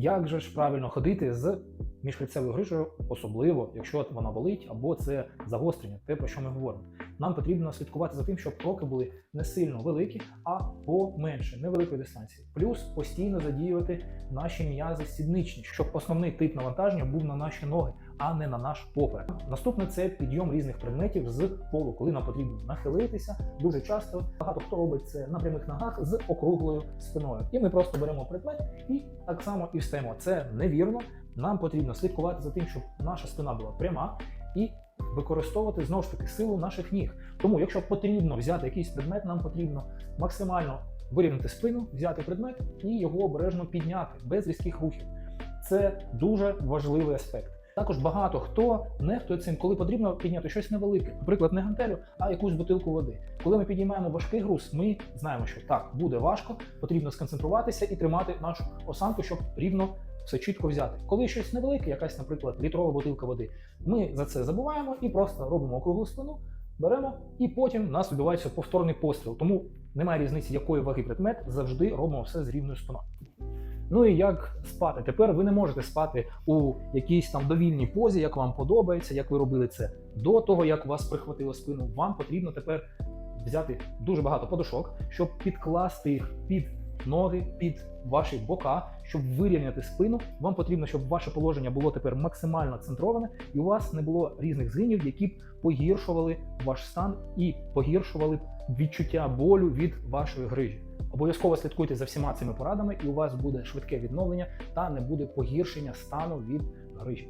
Як же ж правильно ходити з міжхребцевою грижею, особливо якщо вона болить або це загострення, те про що ми говоримо. Нам потрібно слідкувати за тим, щоб кроки були не сильно великі, а поменше, невеликої дистанції. Плюс постійно задіювати наші м'язи сідничні, щоб основний тип навантаження був на наші ноги, а не на наш поперек. Наступне це підйом різних предметів з полу, коли нам потрібно нахилитися. Дуже часто багато хто робить це на прямих ногах з округлою спиною. І ми просто беремо предмет і так само і встаємо. Це невірно. Нам потрібно слідкувати за тим, щоб наша спина була пряма і використовувати знову ж таки силу наших ніг. Тому, якщо потрібно взяти якийсь предмет, нам потрібно максимально вирівняти спину, взяти предмет і його обережно підняти без різких рухів. Це дуже важливий аспект. Також багато хто нехтує цим, коли потрібно підняти щось невелике, наприклад, не гантелю, а якусь бутилку води. Коли ми підіймаємо важкий груз, ми знаємо, що так буде важко, потрібно сконцентруватися і тримати нашу осанку, щоб рівно все чітко взяти. Коли щось невелике, якась, наприклад, літрова бутилка води, ми за це забуваємо і просто робимо округлу спину, беремо, і потім нас відбувається повторний постріл. Тому немає різниці, якої ваги предмет, завжди робимо все з рівною спиною. Ну і як спати? Тепер ви не можете спати у якійсь там довільній позі, як вам подобається, як ви робили це до того, як вас прихватило спину. Вам потрібно тепер взяти дуже багато подушок, щоб підкласти їх під ноги, під ваші бока, щоб вирівняти спину. Вам потрібно, щоб ваше положення було тепер максимально центроване, і у вас не було різних згинів, які б погіршували ваш стан і погіршували б відчуття болю від вашої грижі. Обов'язково слідкуйте за всіма цими порадами, і у вас буде швидке відновлення та не буде погіршення стану від грижі.